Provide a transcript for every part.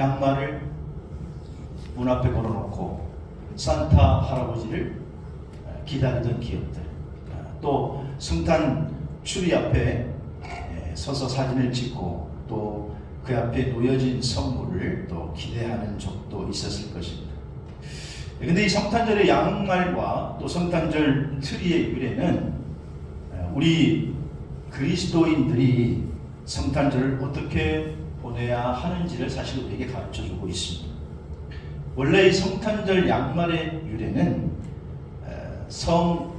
양말을 문 앞에 걸어놓고 산타 할아버지를 기다리던 기억들 또 성탄 추리 앞에 에, 서서 사진을 찍고 또 그 앞에 놓여진 선물을 또 기대하는 적도 있었을 것입니다. 근데 이 성탄절의 양말과 또 성탄절 트리의 유래는 에, 우리 그리스도인들이 성탄절을 어떻게 보내야 하는지를 사실 우리에게 가르쳐 주고 있습니다. 원래 이 성탄절 양말의 유래는 에, 성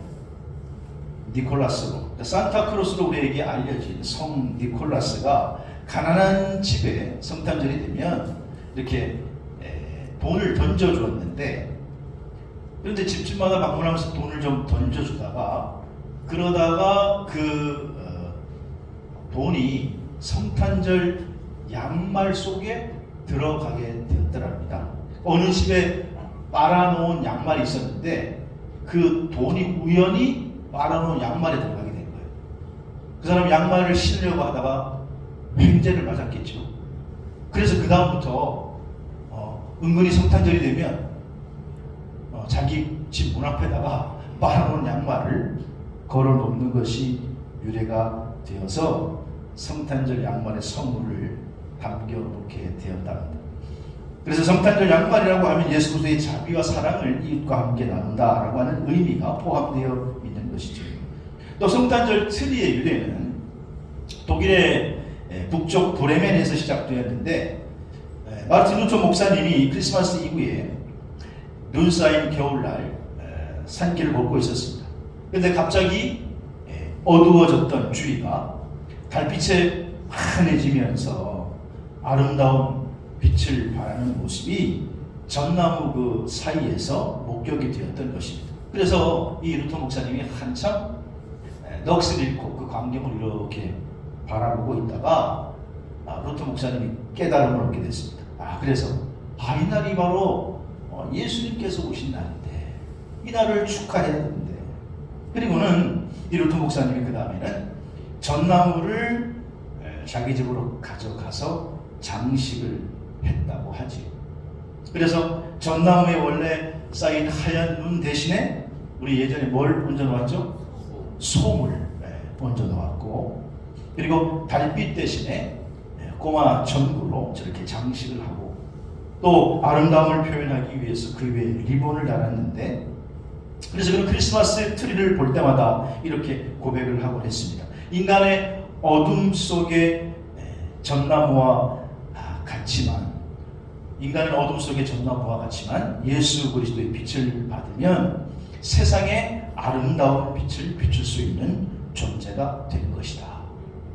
니콜라스로 그러니까 산타크로스로 우리에게 알려진 성 니콜라스가 가난한 집에 성탄절이 되면 이렇게 에, 돈을 던져 주었는데 그런데 집집마다 방문하면서 돈을 좀 던져 주다가 그러다가 그 어, 돈이 성탄절 양말 속에 들어가게 되었더랍니다. 어느 집에 빨아놓은 양말이 있었는데 그 돈이 우연히 빨아놓은 양말에 들어가게 된 거예요. 그 사람 양말을 신으려고 하다가 횡재를 맞았겠죠. 그래서 그 다음부터 어, 은근히 성탄절이 되면 어, 자기 집 문 앞에다가 빨아놓은 양말을 걸어 놓는 것이 유래가 되어서 성탄절 양말의 선물을 담겨놓게 되었답니다. 그래서 성탄절 양말이라고 하면 예수 그리스도의 자비와 사랑을 이웃과 함께 나눈다라고 하는 의미가 포함되어 있는 것이죠. 또 성탄절 트리의 유래는 독일의 에, 북쪽 브레멘에서 시작되었는데 에, 마르틴 루터 목사님이 크리스마스 이후에 눈 쌓인 겨울날 에, 산길을 걷고 있었습니다. 그런데 갑자기 에, 어두워졌던 주위가 달빛에 환해지면서 아름다운 빛을 발하는 모습이 전나무 그 사이에서 목격이 되었던 것입니다. 그래서 이 루터 목사님이 한참 에, 넋을 잃고 그 광경을 이렇게 바라보고 있다가 아, 루터 목사님이 깨달음을 얻게 됐습니다. 아 그래서 아 이날이 바로 어, 예수님께서 오신 날인데 이 날을 축하해야 되는데 그리고는 이 루터 목사님이 그 다음에는 전나무를 에, 자기 집으로 가져가서 장식을 했다고 하지. 그래서 전나무에 원래 쌓인 하얀 눈 대신에 우리 예전에 뭘 얹어 놓았죠? 솜을 예, 얹어 놓았고 그리고 달빛 대신에 예, 꼬마 전구로 저렇게 장식을 하고 또 아름다움을 표현하기 위해서 그 위에 리본을 달았는데 그래서 그런 크리스마스 트리를 볼 때마다 이렇게 고백을 하곤 했습니다. 인간의 어둠 속에 예, 전나무와 아, 같지만 인간은 어둠 속의 전나무와 같지만 예수 그리스도의 빛을 받으면 세상에 아름다운 빛을 비출 수 있는 존재가 된 것이다.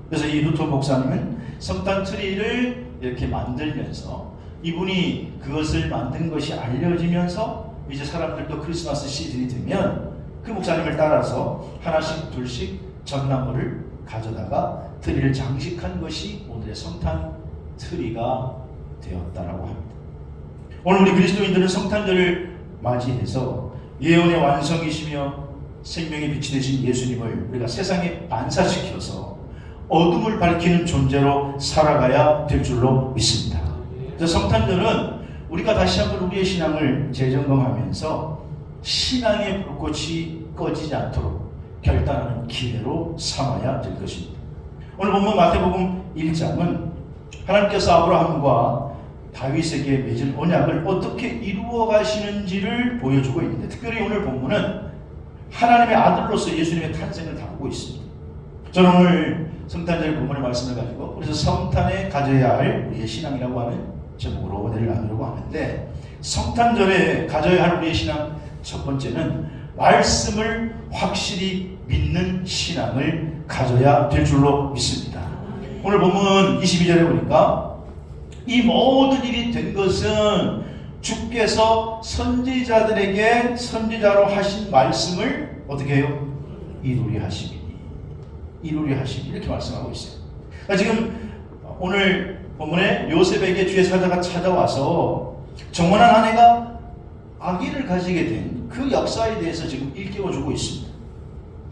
그래서 이 루터 목사님은 성탄 트리를 이렇게 만들면서 이분이 그것을 만든 것이 알려지면서 이제 사람들도 크리스마스 시즌이 되면 그 목사님을 따라서 하나씩 둘씩 전나무를 가져다가 트리를 장식한 것이 오늘의 성탄 트리가 되었다라고 합니다. 오늘 우리 그리스도인들은 성탄절을 맞이해서 예언의 완성이시며 생명의 빛이 되신 예수님을 우리가 세상에 반사시켜서 어둠을 밝히는 존재로 살아가야 될 줄로 믿습니다. 그래서 성탄절은 우리가 다시 한번 우리의 신앙을 재점검하면서 신앙의 불꽃이 꺼지지 않도록 결단하는 기회로 삼아야 될 것입니다. 오늘 본문 마태복음 1장은 하나님께서 아브라함과 다윗에게 맺은 언약을 어떻게 이루어 가시는지를 보여주고 있는데 특별히 오늘 본문은 하나님의 아들로서 예수님의 탄생을 다루고 있습니다. 저는 오늘 성탄절 본문의 말씀을 가지고 그래서 성탄에 가져야 할 우리의 신앙이라고 하는 제목으로 은혜를 나누려고 하는데 성탄절에 가져야 할 우리의 신앙 첫 번째는 말씀을 확실히 믿는 신앙을 가져야 될 줄로 믿습니다. 오늘 본문 22절에 보니까 이 모든 일이 된 것은 주께서 선지자들에게 선지자로 하신 말씀을 어떻게 해요? 이루리 하심이니 이루리 하심이 이렇게 말씀하고 있어요. 그러니까 지금 오늘 본문에 요셉에게 주의 사자가 찾아와서 정원한 아내가 아기를 가지게 된 그 역사에 대해서 지금 일깨워주고 있습니다.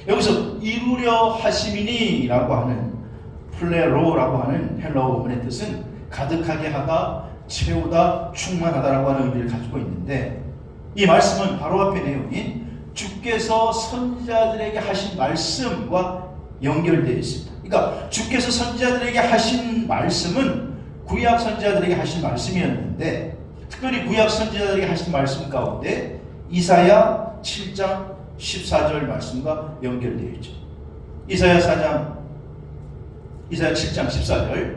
여기서 이루려 하심이니라고 하는 플레로라고 하는 헬라어 문의 뜻은 가득하게 하다, 채우다 충만하다라고 하는 의미를 가지고 있는데 이 말씀은 바로 앞에 내용인 주께서 선지자들에게 하신 말씀과 연결되어 있습니다. 그러니까 주께서 선지자들에게 하신 말씀은 구약 선지자들에게 하신 말씀이었는데 특별히 구약 선지자들에게 하신 말씀 가운데 이사야 7장 14절 말씀과 연결되어 있죠. 이사야 4장 이사야 7장 14절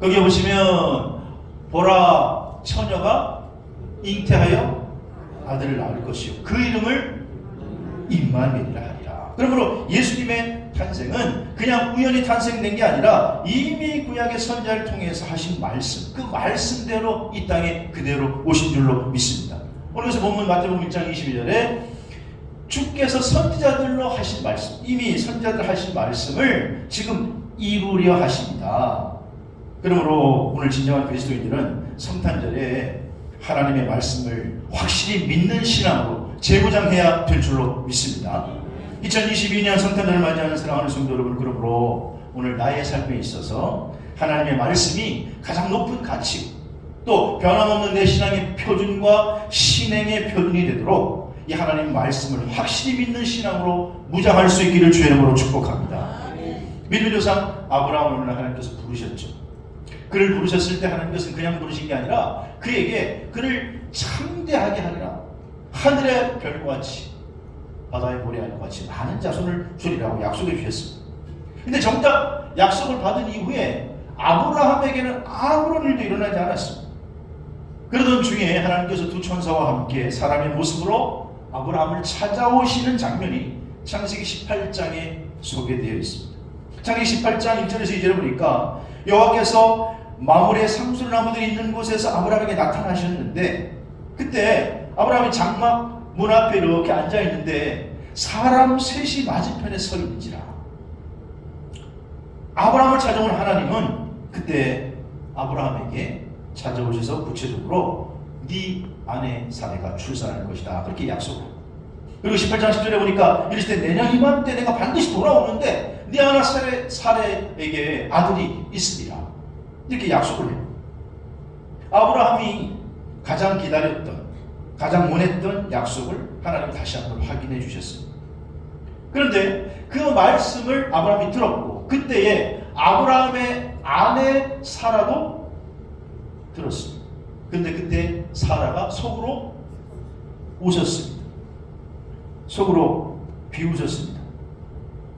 거기 보시면 보라 처녀가 잉태하여 아들을 낳을 것이요 그 이름을 임마누엘이라 하리라. 그러므로 예수님의 탄생은 그냥 우연히 탄생된 게 아니라 이미 구약의 선자를 통해서 하신 말씀, 그 말씀대로 이 땅에 그대로 오신 줄로 믿습니다. 오늘서 본문 마태복음 1장 22절에 주께서 선지자들로 하신 말씀, 이미 선지자들 하신 말씀을 지금 이루려 하십니다. 그러므로 오늘 진정한 그리스도인들은 성탄절에 하나님의 말씀을 확실히 믿는 신앙으로 재무장해야 될 줄로 믿습니다. 2022년 성탄절을 맞이하는 사랑하는 성도 여러분, 그러므로 오늘 나의 삶에 있어서 하나님의 말씀이 가장 높은 가치, 또 변함없는 내 신앙의 표준과 신행의 표준이 되도록 이 하나님 말씀을 확실히 믿는 신앙으로 무장할 수 있기를 주의 이름으로 축복합니다. 믿음의 조상 아브라함을 하나님께서 부르셨죠. 그를 부르셨을 때 하나님께서는 그냥 부르신 게 아니라 그에게 그를 창대하게 하리라. 하늘의 별과 같이 바다의 모래알과 같이 많은 자손을 주리라고 약속해 주셨습니다. 근데 정작 약속을 받은 이후에 아브라함에게는 아무런 일도 일어나지 않았습니다. 그러던 중에 하나님께서 두 천사와 함께 사람의 모습으로 아브라함을 찾아오시는 장면이 창세기 18장에 소개되어 있습니다. 창세기 18장 1절에서 2절에 보니까 여호와께서 마물의 상술나무들이 있는 곳에서 아브라함에게 나타나셨는데 그때 아브라함이 장막 문 앞에 이렇게 앉아 있는데 사람 셋이 맞은편에 서 있는지라 아브라함을 찾아온 하나님은 그때 아브라함에게 찾아오셔서 구체적으로 네 아내 사례가 출산할 것이다 그렇게 약속을 그리고 18장 10절에 보니까 이르시되 내년 이맘때 내가 반드시 돌아오는데 네 아내 사례, 사례에게 아들이 있으리라 이렇게 약속을 해요. 아브라함이 가장 기다렸던, 가장 원했던 약속을 하나님 다시 한번 확인해 주셨습니다. 그런데 그 말씀을 아브라함이 들었고, 그때에 아브라함의 아내 사라도 들었습니다. 근데 그때 사라가 속으로 웃었습니다. 속으로 비웃었습니다.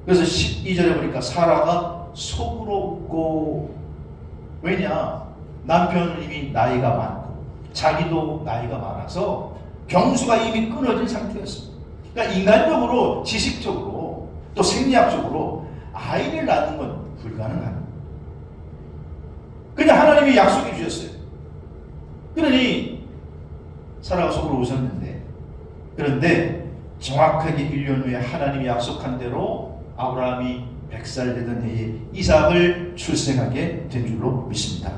그래서 12절에 보니까 사라가 속으로 웃고 왜냐? 남편은 이미 나이가 많고 자기도 나이가 많아서 경수가 이미 끊어진 상태였습니다. 그러니까 인간적으로 지식적으로 또 생리학적으로 아이를 낳는 건 불가능합니다. 그냥 하나님이 약속해 주셨어요. 그러니 사라가 속으로 웃었는데 그런데 정확하게 1년 후에 하나님이 약속한 대로 아브라함이 100살 되던 해에 이삭을 출생하게 된 줄로 믿습니다.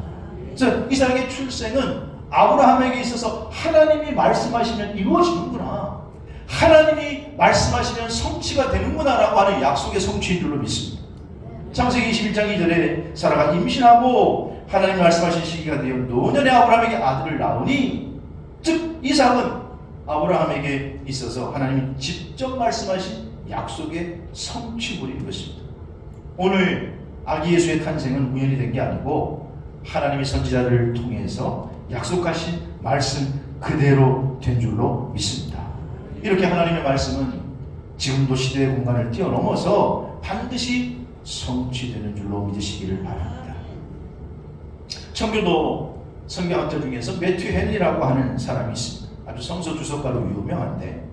그래서 이삭의 출생은 아브라함에게 있어서 하나님이 말씀하시면 이루어지는구나. 하나님이 말씀하시면 성취가 되는구나라고 하는 약속의 성취인 줄로 믿습니다. 창세기 21장 2절에 사라가 임신하고 하나님 말씀하신 시기가 되어 노년에 아브라함에게 아들을 낳으니 즉 이삭은 아브라함에게 있어서 하나님이 직접 말씀하신 약속의 성취물인 것입니다. 오늘 아기 예수의 탄생은 우연히 된게 아니고 하나님의 선지자를 통해서 약속하신 말씀 그대로 된 줄로 믿습니다. 이렇게 하나님의 말씀은 지금도 시대의 공간을 뛰어넘어서 반드시 성취되는 줄로 믿으시기를 바랍니다. 청교도 성경학자 중에서 매튜 헨리라고 하는 사람이 있습니다. 아주 성서 주석가로 유명한데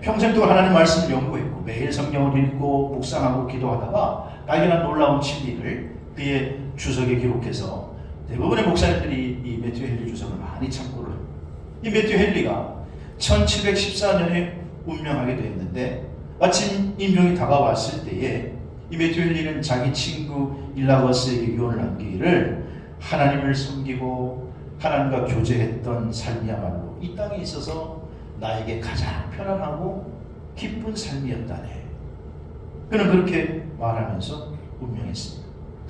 평생 동안 하나님 말씀을 연구했고 매일 성경을 읽고 묵상하고 기도하다가 발견한 놀라운 진리를 그의 주석에 기록해서 대부분의 목사님들이 이 매튜 헨리 주석을 많이 참고를 해요. 이 매튜 헨리가 1714년에 운명하게 되었는데 마침 임종이 다가왔을 때에 이 매튜 헨리는 자기 친구 일라버스에게 유언을 남기기를 하나님을 섬기고 하나님과 교제했던 삶이야말로 이 땅에 있어서 나에게 가장 편안하고 기쁜 삶이었다네. 그는 그렇게 말하면서 운명했습니다.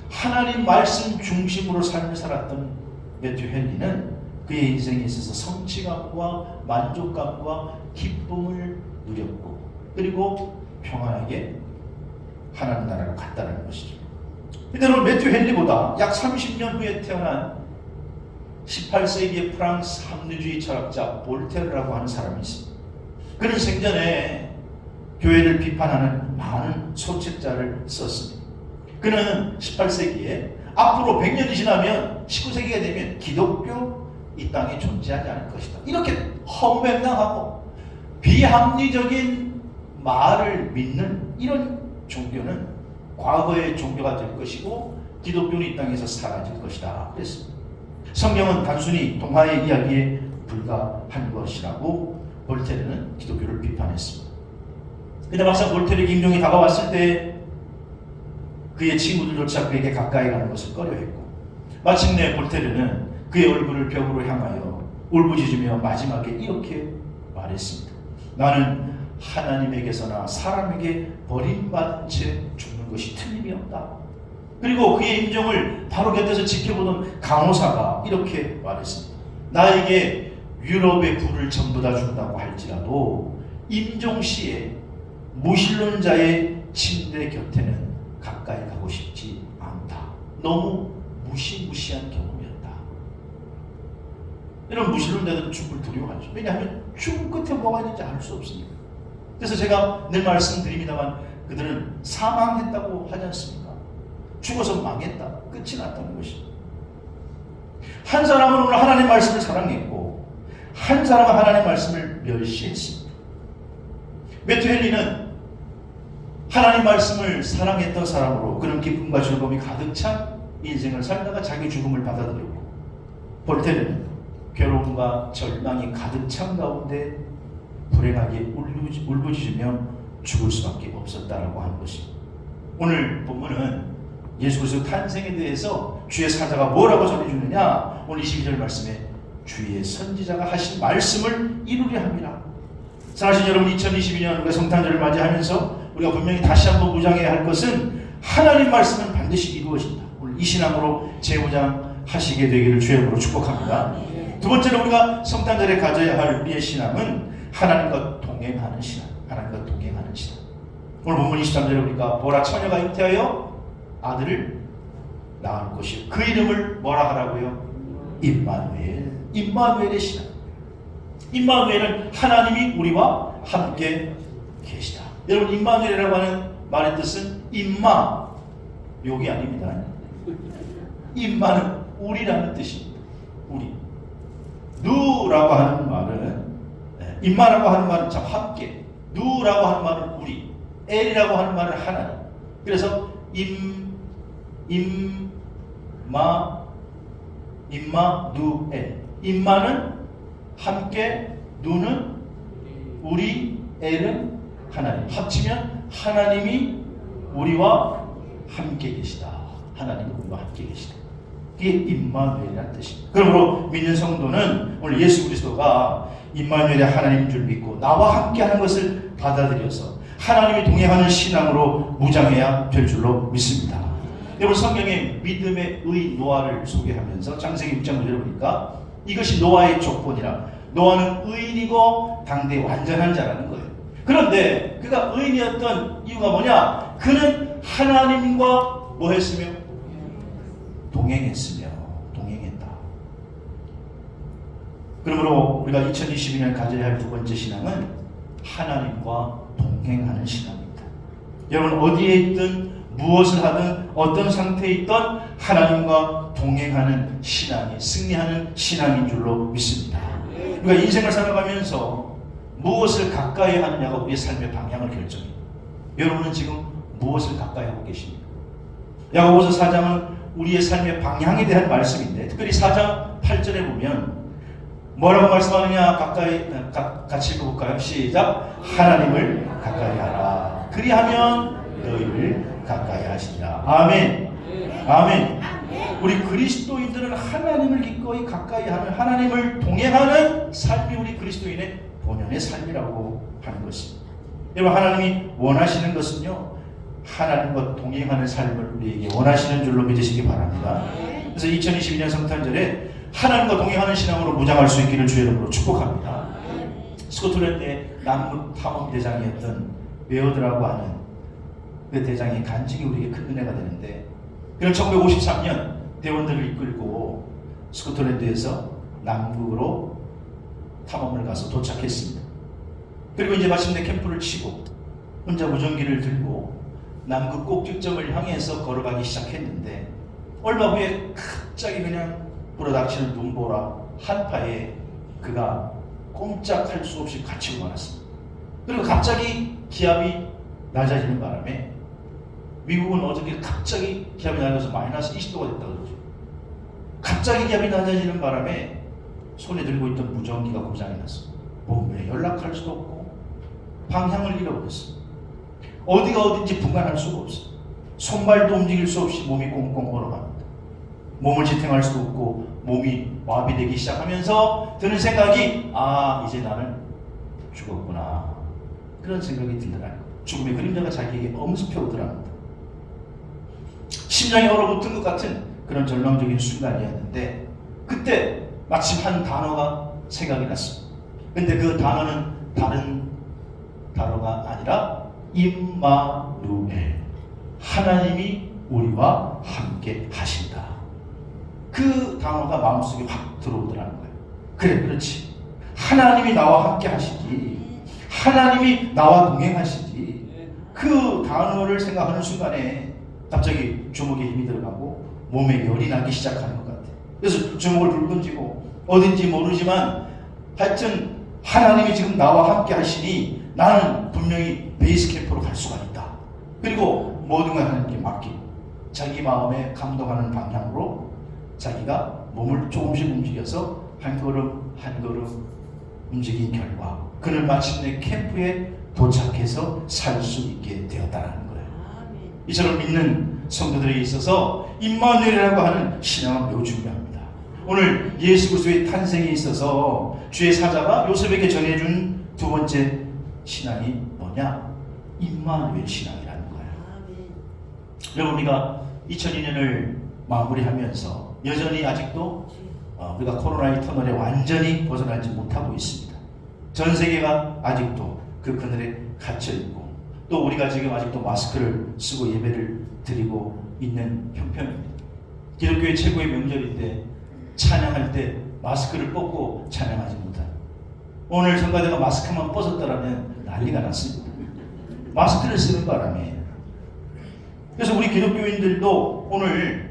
하나님 말씀 중심으로 삶을 살았던 매튜 헨리는 그의 인생에 있어서 성취감과 만족감과 기쁨을 누렸고 그리고 평안하게 하나님 나라로 갔다는 것이죠. 오늘 매튜 헨리보다 약 30년 후에 태어난 18세기의 프랑스 합리주의 철학자 볼테르라고 하는 사람이 있습니다. 그는 생전에 교회를 비판하는 많은 소책자를 썼습니다. 그는 18세기에 앞으로 100년이 지나면 19세기가 되면 기독교 이 땅에 존재하지 않을 것이다. 이렇게 허무맹랑하고 비합리적인 말을 믿는 이런 종교는 과거의 종교가 될 것이고 기독교는 이 땅에서 사라질 것이다. 그랬습니다. 성경은 단순히 동화의 이야기에 불과한 것이라고 볼테르는 기독교를 비판했습니다. 근데 막상 볼테르 임종이 다가왔을 때 그의 친구들조차 그에게 가까이 가는 것을 꺼려했고 마침내 볼테르는 그의 얼굴을 벽으로 향하여 울부짖으며 마지막에 이렇게 말했습니다. 나는 하나님에게서나 사람에게 버림받은 채 죽는 것이 틀림이 없다. 그리고 그의 임종을 바로 곁에서 지켜보던 강호사가 이렇게 말했습니다. 나에게 유럽의 불을 전부 다 준다고 할지라도 임종 시에 무신론자의 침대 곁에는 가까이 가고 싶지 않다. 너무 무시무시한 경험이었다. 이런 무신론자들은 죽음을 두려워하죠. 왜냐하면 죽음 끝에 뭐가 있는지 알 수 없으니까. 그래서 제가 늘 말씀드립니다만 그들은 사망했다고 하지 않습니까? 죽어서 망했다. 끝이 났다는 것입니다. 한 사람은 오늘 하나님 말씀을 사랑했고 한 사람은 하나님 말씀을 멸시했습니다. 메투 헨리는 하나님 말씀을 사랑했던 사람으로 그는 기쁨과 즐거움이 가득 찬 인생을 살다가 자기 죽음을 받아들였고 볼테르는 괴로움과 절망이 가득 찬 가운데 불행하게 울부짖- 울부짖으며 죽을 수밖에 없었다라고 하는 것입니다. 오늘 본문은 예수 그리스도 탄생에 대해서 주의 사자가 뭐라고 전해주느냐? 오늘 22절 말씀에 주의 선지자가 하신 말씀을 이루려 함이라. 사실 여러분 2022년 우리가 성탄절을 맞이하면서 우리가 분명히 다시 한번 무장해야 할 것은 하나님 말씀은 반드시 이루어진다. 오늘 이 신앙으로 재무장하시게 되기를 주의 이름으로 축복합니다. 두 번째로 우리가 성탄절에 가져야 할 우리의 신앙은 하나님과 동행하는 신앙 하나님과 동행하는 신앙 오늘 본문 23절에 보니까 보라 처녀가 잉태하여 아들을 낳을 것이요 그 이름을 뭐라 하라고요? 임마누엘. 임마누엘의 신앙 임마누엘은 하나님이 우리와 함께 계시다. 여러분 임마누엘이라고 하는 말의 뜻은 임마. 욕이 아닙니다. 임마는 우리라는 뜻입니다. 우리. 누라고 하는 말은 네, 임마라고 하는 말은 참 함께. 누라고 하는 말은 우리 엘이라고 하는 말은 하나님 그래서 임 임 마 임마 누 엘 임마는 함께 누는 우리 엘은 하나님. 합치면 하나님이 우리와 함께 계시다. 하나님이 우리와 함께 계시다. 이게 임마누엘이라는 뜻입니다. 그러므로 믿는 성도는 오늘 예수 그리스도가 임마누엘의 하나님인 줄 믿고 나와 함께하는 것을 받아들여서 하나님이 동행하는 신앙으로 무장해야 될 줄로 믿습니다. 여러분 성경에 믿음의 의 노아를 소개하면서 창세기 6장 5절을 보니까 이것이 노아의 조건이라 노아는 의인이고 당대 완전한 자라는 거예요. 그런데 그가 의인이었던 이유가 뭐냐? 그는 하나님과 뭐 했으며 동행했으며 동행했다. 그러므로 우리가 2022년 가져야 할 두 번째 신앙은 하나님과 동행하는 신앙입니다. 여러분 어디에 있든 무엇을 하든 어떤 상태에 있던 하나님과 동행하는 신앙이 승리하는 신앙인 줄로 믿습니다. 우리가 인생을 살아가면서 무엇을 가까이 하느냐가 우리의 삶의 방향을 결정해요. 여러분은 지금 무엇을 가까이 하고 계십니까? 야고보서 4장은 우리의 삶의 방향에 대한 말씀인데 특별히 4장 8절에 보면 뭐라고 말씀하느냐? 가까이 가, 같이 읽어볼까요? 시작. 하나님을 가까이 하라. 그리하면 너희를 가까이 하시리라. 아멘. 아멘. 우리 그리스도인들은 하나님을 기꺼이 가까이 하는 하나님을 동행하는 삶이 우리 그리스도인의 본연의 삶이라고 하는 것입니다. 여러분 하나님이 원하시는 것은요 하나님과 동행하는 삶을 우리에게 원하시는 줄로 믿으시기 바랍니다. 그래서 2022년 성탄절에 하나님과 동행하는 신앙으로 무장할 수 있기를 주의 이름으로 축복합니다. 스코틀랜드의 남북 탐험 대장이었던 베어드라고 하는 그 대장의 간증이 우리에게 큰 은혜가 되는데 그는 1953년 대원들을 이끌고 스코틀랜드에서 남북으로 탐험을 가서 도착했습니다. 그리고 이제 마침내 캠프를 치고 혼자 무전기를 들고 남극 꼭지점을 향해서 걸어가기 시작했는데 얼마 후에 갑자기 그냥 불어닥치는 눈보라 한파에 그가 꼼짝할 수 없이 갇히고 말았습니다. 그리고 갑자기 기압이 낮아지는 바람에 미국은 어저께 갑자기 기압이 낮아서 마이너스 20도가 됐다 그러죠. 갑자기 기압이 낮아지는 바람에 손에 들고 있던 무전기가 고장이 났어. 몸에 연락할 수도 없고 방향을 잃어버렸어. 어디가 어딘지 분간할 수가 없어. 손발도 움직일 수 없이 몸이 꽁꽁 얼어갑니다. 몸을 지탱할 수도 없고 몸이 마비되기 시작하면서 드는 생각이 아 이제 나는 죽었구나 그런 생각이 들더라는 거예요. 죽음의 그림자가 자기에게 엄습해 오더랍니다. 심장이 얼어붙은 것 같은 그런 절망적인 순간이었는데 그때 마침 한 단어가 생각이 났습니다. 근데 그 단어는 다른 단어가 아니라 임마누엘 하나님이 우리와 함께 하신다. 그 단어가 마음속에 확 들어오더라는 거예요. 그래, 그렇지. 하나님이 나와 함께 하시지. 하나님이 나와 동행하시지. 그 단어를 생각하는 순간에 갑자기 주먹에 힘이 들어가고 몸에 열이 나기 시작하는 것 같아요. 그래서 주먹을 불끈 쥐고 어딘지 모르지만 하여튼 하나님이 지금 나와 함께 하시니 나는 분명히 베이스 캠프로 갈 수가 있다. 그리고 모든 걸 하나님께 맡기고 자기 마음에 감동하는 방향으로 자기가 몸을 조금씩 움직여서 한 걸음 한 걸음 움직인 결과 그는 마침내 캠프에 도착해서 살 수 있게 되었다는 거예요. 이처럼 믿는 성도들에게 있어서 임마누엘이라고 하는 신앙은 매우 중요합니다. 오늘 예수 그리스도의 탄생에 있어서 주의 사자가 요셉에게 전해준 두 번째 신앙이 뭐냐? 임마누엘 신앙이라는 거예요. 여러분 우리가 2002년을 마무리하면서 여전히 아직도 어, 우리가 코로나의 터널에 완전히 벗어나지 못하고 있습니다. 전 세계가 아직도 그 그늘에 갇혀 있고 또 우리가 지금 아직도 마스크를 쓰고 예배를 드리고 있는 형편입니다. 기독교의 최고의 명절인데 찬양할 때 마스크를 벗고 찬양하지 못한 오늘 성가대가 마스크만 벗었다라면 난리가 났습니다. 마스크를 쓰는 바람에 그래서 우리 기독교인들도 오늘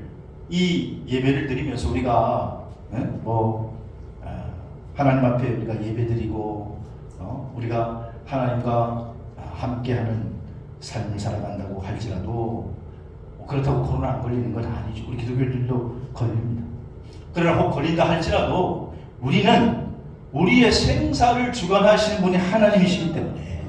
이 예배를 드리면서 우리가 예? 뭐 아, 하나님 앞에 우리가 예배드리고 어? 우리가 하나님과 함께하는 삶을 살아간다고 할지라도 그렇다고 코로나 안 걸리는 건 아니죠. 우리 기독교인들도 걸립니다. 그러나 혹 걸린다 할지라도 우리는 우리의 생사를 주관하시는 분이 하나님이시기 때문에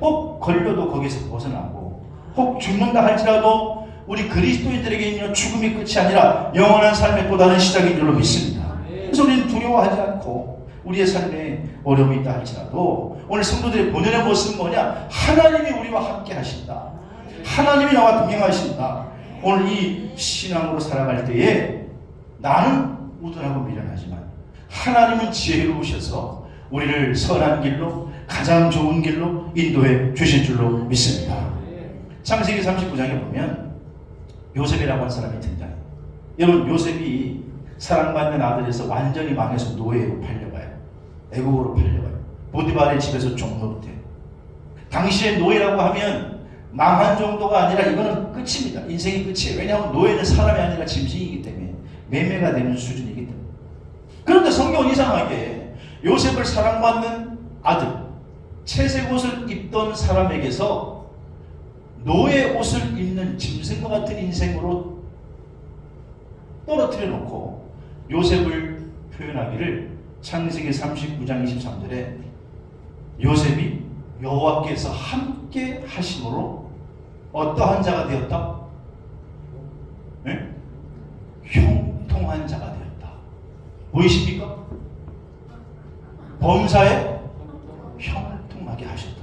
혹 걸려도 거기서 벗어나고 혹 죽는다 할지라도 우리 그리스도인들에게 있는 죽음이 끝이 아니라 영원한 삶의 또 다른 시작인 줄로 믿습니다. 그래서 우리는 두려워하지 않고 우리의 삶에 어려움이 있다 할지라도 오늘 성도들의 본연의 모습은 뭐냐? 하나님이 우리와 함께 하신다. 하나님이 나와 동행하신다. 오늘 이 신앙으로 살아갈 때에 나는 우둔하고 미련하지만 하나님은 지혜로우셔서 우리를 선한 길로 가장 좋은 길로 인도해 주실 줄로 믿습니다. 창세기 39장에 보면 요셉이라고 하는 사람이 등장해요. 여러분 요셉이 사랑받는 아들에서 완전히 망해서 노예로 팔려가요. 애국으로 팔려가요. 보디발의 집에서 종로로 돼요. 당시의 노예라고 하면 망한 정도가 아니라 이거는 끝입니다. 인생이 끝이에요. 왜냐하면 노예는 사람이 아니라 짐승이기 때문에 매매가 되는 수준이기 때문에. 그런데 성경은 이상하게 요셉을 사랑받는 아들, 채색 옷을 입던 사람에게서 노예 옷을 입는 짐승과 같은 인생으로 떨어뜨려 놓고 요셉을 표현하기를 창세기 39장 23절에 요셉이 여호와께서 함께 하심으로 어떠한 자가 되었다? 네? 형통한 자가 되었다. 보이십니까? 범사에 형통하게 하셨다.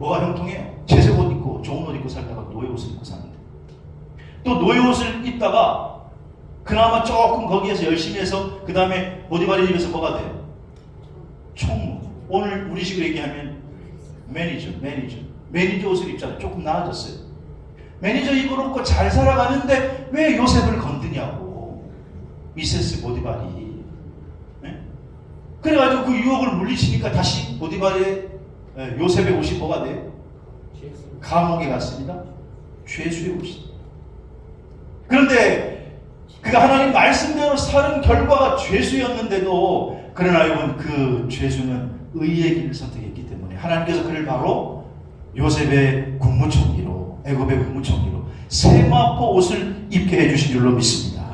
뭐가 형통해요? 채색 옷 입고 좋은 옷 입고 살다가 노예 옷을 입고 사는데. 또 노예 옷을 입다가 그나마 조금 거기에서 열심히 해서 그 다음에 보디바리 집에서 뭐가 돼요? 총무. 오늘 우리식으로 얘기하면 매니저 매니저. 매니저 옷을 입잖아요. 조금 나아졌어요. 매니저 입어놓고 잘 살아가는데 왜 요셉을 건드냐고. 미세스 보디발이 네? 그래가지고 그 유혹을 물리치니까 다시 보디발의 에, 요셉의 옷이 뭐가 돼요? 감옥에 갔습니다 죄수의 옷이 그런데 그가 하나님 말씀대로 살은 결과가 죄수였는데도 그러나 여러분 그 죄수는 의의 길을 선택했기 때문에 하나님께서 그를 바로 요셉의 국무총리로 애굽의 국무총리로 세마포 옷을 입게 해주신 줄로 믿습니다.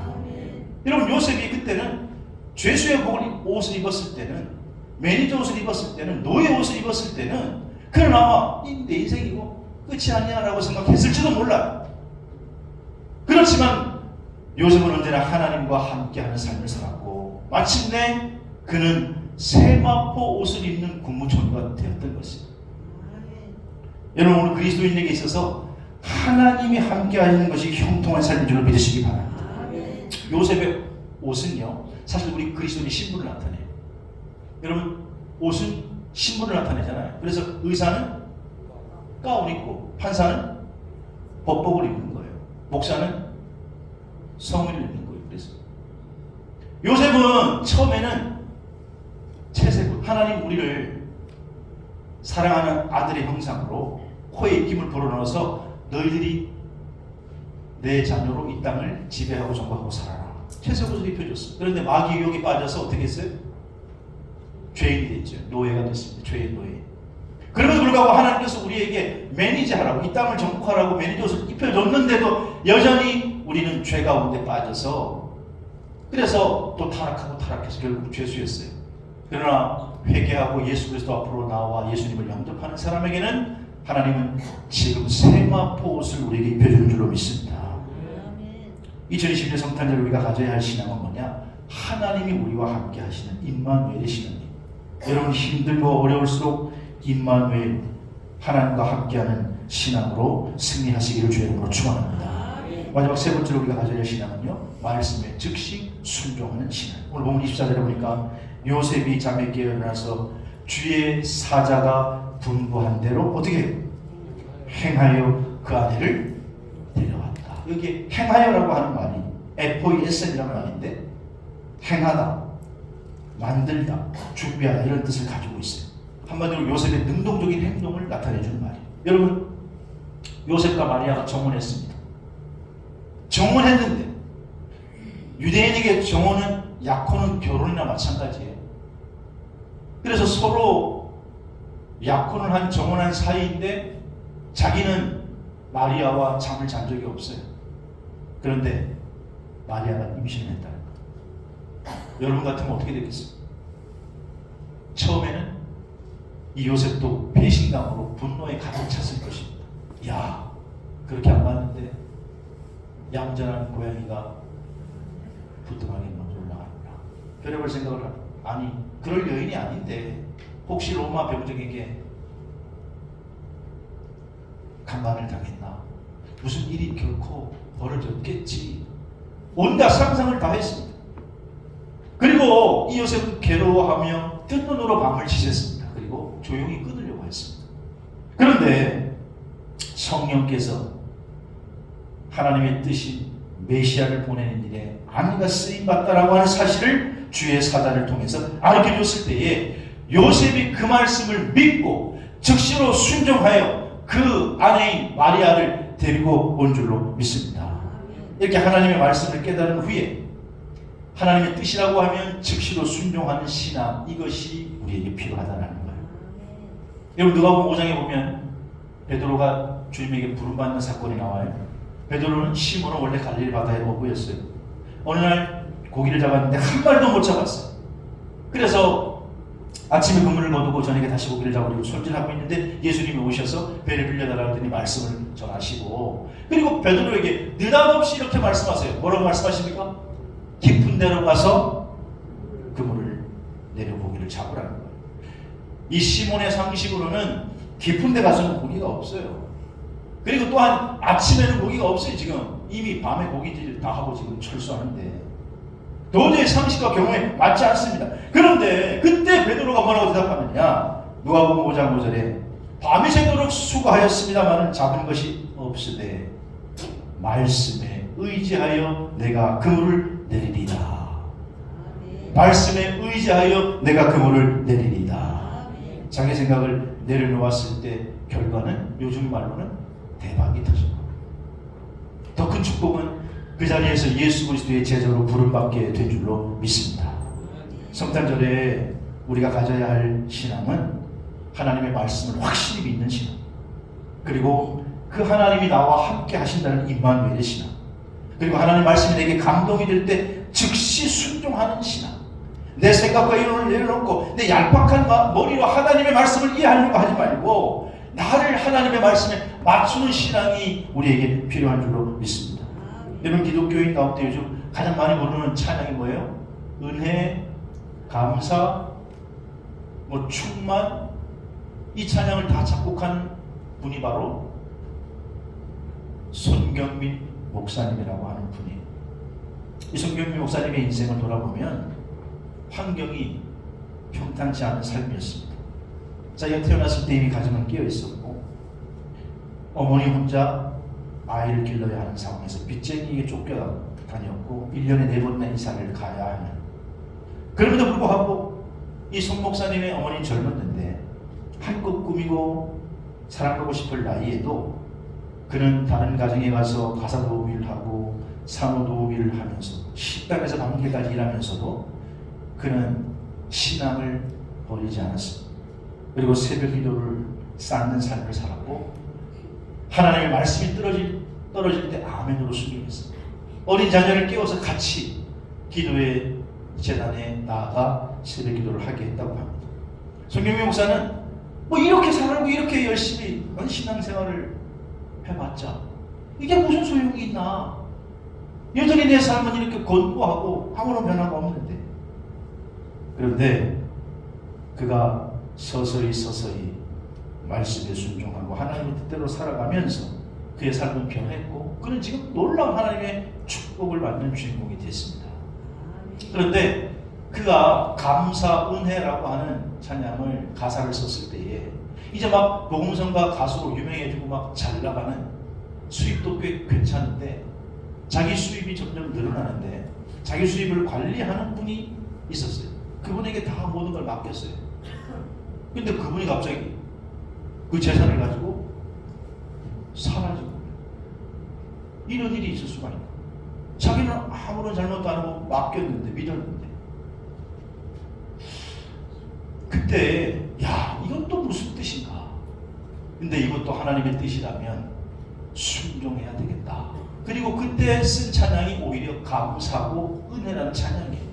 여러분 요셉이 그때는 죄수의 복을 옷을 입었을 때는 매니저 옷을 입었을 때는 노예 옷을 입었을 때는 그러나 내 인생이고 끝이 아니야라고 생각했을지도 몰라요. 그렇지만 요셉은 언제나 하나님과 함께하는 삶을 살았고 마침내 그는 세마포 옷을 입는 국무총리가 되었던 것입니다. 여러분 오늘 그리스도인에게 있어서 하나님이 함께하는 것이 형통한 삶인 줄 믿으시기 바랍니다. 요셉의 옷은요 사실 우리 그리스도인의 신분을 나타내요. 여러분 옷은 신분을 나타내잖아요. 그래서 의사는 가운 입고 판사는 법복을 입는 거예요. 목사는 성을 입는 거예요. 그래서 요셉은 처음에는 채색을 하나님 우리를 사랑하는 아들의 형상으로 코에 입김을 불어넣어서 너희들이 내 자녀로 이 땅을 지배하고 정복하고 살아라. 채색 옷을 입혀줬어. 그런데 마귀 유혹에 빠져서 어떻게 했어요? 죄인이 됐죠. 노예가 됐습니다. 죄의 노예. 그럼에도 불구하고 하나님께서 우리에게 매니저하라고 이 땅을 정복하라고 매니저 옷을 입혀줬는데도 여전히 우리는 죄 가운데 빠져서 그래서 또 타락하고 타락해서 결국 죄수였어요. 그러나 회개하고 예수 그리스도 앞으로 나와 예수님을 영접하는 사람에게는 하나님은 지금 세마포 옷을 우리에게 입혀주는 줄로 믿습니다. 2020년 성탄절 우리가 가져야 할 신앙은 뭐냐? 하나님이 우리와 함께 하시는 임마누엘의 신앙입니다. 여러분 힘들고 어려울수록 임마누엘 하나님과 함께하는 신앙으로 승리하시기를 주의 이름으로 축원합니다. 마지막 세 번째로 우리가 가져야 할 신앙은요. 말씀에 즉시 순종하는 신앙. 오늘 본문 24절에 보니까 요셉이 깨어 일어나서 주의 사자가 분부한 대로 어떻게? 행하여 그 아내를 데려왔다. 여기 행하여라고 하는 말이 에포이에센이라는 말인데 행하다, 만들다, 준비하다 이런 뜻을 가지고 있어요. 한마디로 요셉의 능동적인 행동을 나타내주는 말이에요. 여러분 요셉과 마리아가 정혼했습니다. 정혼했는데 유대인에게 정혼은 약혼은 결혼이나 마찬가지예요. 그래서 서로 약혼을 한 정혼한 사이인데 자기는 마리아와 잠을 잔 적이 없어요. 그런데 마리아가 거예요. 여러분 같으면 어떻게 되겠어요? 처음에는 이 요셉도 배신감으로 분노에 가득 찼을 것입니다. 야, 그렇게 안 봤는데 얌전한 고양이가 부뚜막에 먼저 올라간다. 별의별 생각을 하고 아니 그럴 여인이 아닌데 혹시 로마 병정에게 강간을 당했나? 무슨 일이 결코 벌어졌겠지. 온갖 상상을 다 했습니다. 그리고 이 요셉은 괴로워하며 뜬 눈으로 밤을 지샜습니다. 그리고 조용히 끊으려고 했습니다. 그런데 성령께서 하나님의 뜻이 메시아를 보내는 일에 아내가 쓰임 받다라고 하는 사실을 주의 사단을 통해서 알게 줬을 때에 요셉이 그 말씀을 믿고 즉시로 순종하여 그 아내인 마리아를 데리고 온 줄로 믿습니다. 이렇게 하나님의 말씀을 깨달은 후에 하나님의 뜻이라고 하면 즉시로 순종하는 신앙 이것이 우리에게 필요하다는 거예요. 여러분 누가복음 5장에 보면 베드로가 주님에게 부름받는 사건이 나와요. 베드로는 시몬은 원래 갈릴리 바다에 머무였어요. 어느 날 고기를 잡았는데 한 마리도 못 잡았어요. 그래서 아침에 그물을 거두고 저녁에 다시 고기를 잡으려고 손질하고 있는데 예수님이 오셔서 배를 빌려달라고 하더니 말씀을 전하시고 그리고 베드로에게 느닷없이 이렇게 말씀하세요. 뭐라고 말씀하십니까? 깊은 데로 가서 그물을 내려 고기를 잡으라는 거예요. 이 시몬의 상식으로는 깊은 데 가서는 고기가 없어요. 그리고 또한 아침에는 고기가 없어요 지금 이미 밤에 고기질 다 하고 지금 철수하는데 도저히 상식과 경험에 맞지 않습니다. 그런데 그때 베드로가 뭐라고 대답하느냐? 누가복음 5장 5절에 밤이 새도록 수고하였습니다마는 잡은 것이 없으되 말씀에 의지하여 내가 그물을 내리리다. 말씀에 의지하여 내가 그 물을 내리리다. 자기 생각을 내려놓았을 때 결과는 요즘 말로는 대박이 터진 겁니다. 더 큰 축복은 그 자리에서 예수 그리스도의 제자로 부름받게 된 줄로 믿습니다. 성탄절에 우리가 가져야 할 신앙은 하나님의 말씀을 확실히 믿는 신앙. 그리고 그 하나님이 나와 함께 하신다는 임마누엘의 신앙. 그리고 하나님 말씀이 내게 감동이 될 때 즉시 순종하는 신앙. 내 생각과 이론을 내려놓고 내 얄팍한 마- 머리로 하나님의 말씀을 이해하려고 하지 말고 나를 하나님의 말씀에 맞추는 신앙이 우리에게 필요한 줄로 믿습니다. 여러분 기독교인 가운데 요즘 가장 많이 부르는 찬양이 뭐예요? 은혜, 감사, 뭐 충만 이 찬양을 다 작곡한 분이 바로 손경민 목사님이라고 하는 분이에요. 이 손경민 목사님의 인생을 돌아보면 환경이 평탄치 않은 삶이었습니다. 자기가 태어났을 때 이미 가정은 깨어 있었고 어머니 혼자 아이를 길러야 하는 상황에서 빚쟁이에게 쫓겨 다녔고 1년에 4번이나 이사를 가야 하는 그럼에도 불구하고 이 손 목사님의 어머니는 젊었는데 한껏 꾸미고 사랑하고 싶을 나이에도 그는 다른 가정에 가서 가사 도우미를 하고 산후 도우미를 하면서 식당에서 밤늦게까지 일하면서도 그는 신앙을 버리지 않았습니다. 그리고 새벽 기도를 쌓는 삶을 살았고 하나님의 말씀이 떨어질, 떨어질 때 아멘으로 순종했습니다. 어린 자녀를 깨워서 같이 기도의 재단에 나아가 새벽 기도를 하게 했다고 합니다. 손경민 목사는 뭐 이렇게 살고 이렇게 열심히 신앙생활을 해봤자 이게 무슨 소용이 있나? 여전히 내 삶은 이렇게 건고하고 아무런 변화가 없는데 그런데 그가 서서히 서서히 말씀에 순종하고 하나님의 뜻대로 살아가면서 그의 삶은 변했고 그는 지금 놀라운 하나님의 축복을 받는 주인공이 됐습니다. 그런데 그가 감사 은혜라고 하는 찬양을 가사를 썼을 때에 이제 막 복음성가 가수로 유명해지고 막 잘 나가는 수입도 꽤 괜찮은데 자기 수입이 점점 늘어나는데 자기 수입을 관리하는 분이 있었어요. 그분에게 다 모든 걸 맡겼어요. 근데 그분이 갑자기 그 재산을 가지고 사라지고 이런 일이 있을 수가 있다. 자기는 아무런 잘못도 안 하고 맡겼는데 믿었는데 그때 야 이것도 무슨 뜻인가? 근데 이것도 하나님의 뜻이라면 순종해야 되겠다. 그리고 그때 쓴 찬양이 오히려 감사고 은혜라는 찬양이에요.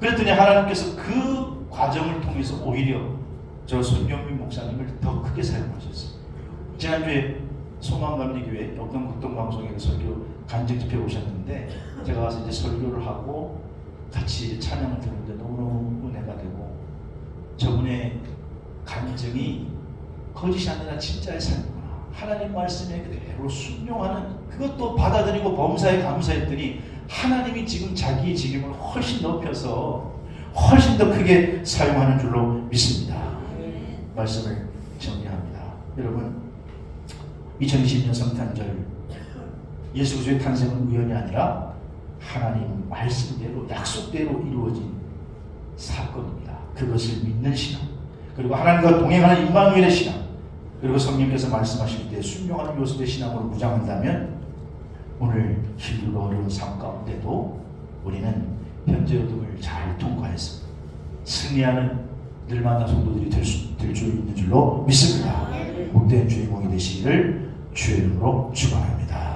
그랬더니 하나님께서 그 과정을 통해서 오히려 저 손경민 목사님을 더 크게 사용하셨어요. 지난주에 소망감리교회 역동극동방송에 설교 간증 집회 오셨는데 제가 가서 이제 설교를 하고 같이 찬양을 들었는데 너무너무 은혜가 되고 저분의 간증이 거짓이 아니라 진짜의 삶이구나. 하나님 말씀에 그대로 순종하는 그것도 받아들이고 범사에 감사했더니 하나님이 지금 자기의 직임을 훨씬 높여서 훨씬 더 크게 사용하는 줄로 믿습니다. 말씀을 정리합니다. 여러분, 2020년 성탄절 예수 그리스도의 탄생은 우연이 아니라 하나님 말씀대로 약속대로 이루어진 사건입니다. 그것을 믿는 신앙, 그리고 하나님과 동행하는 임마누엘의 신앙, 그리고 성령께서 말씀하실 때 순종하는 요소의 신앙으로 무장한다면 오늘 힘들고 어려운 삶 가운데도 우리는 현재 어둠을 잘 통과해서 승리하는 늘만한 성도들이 될수 있는 줄로 믿습니다. 복된 주인공이 되시기를 주의 이름으로 축원합니다.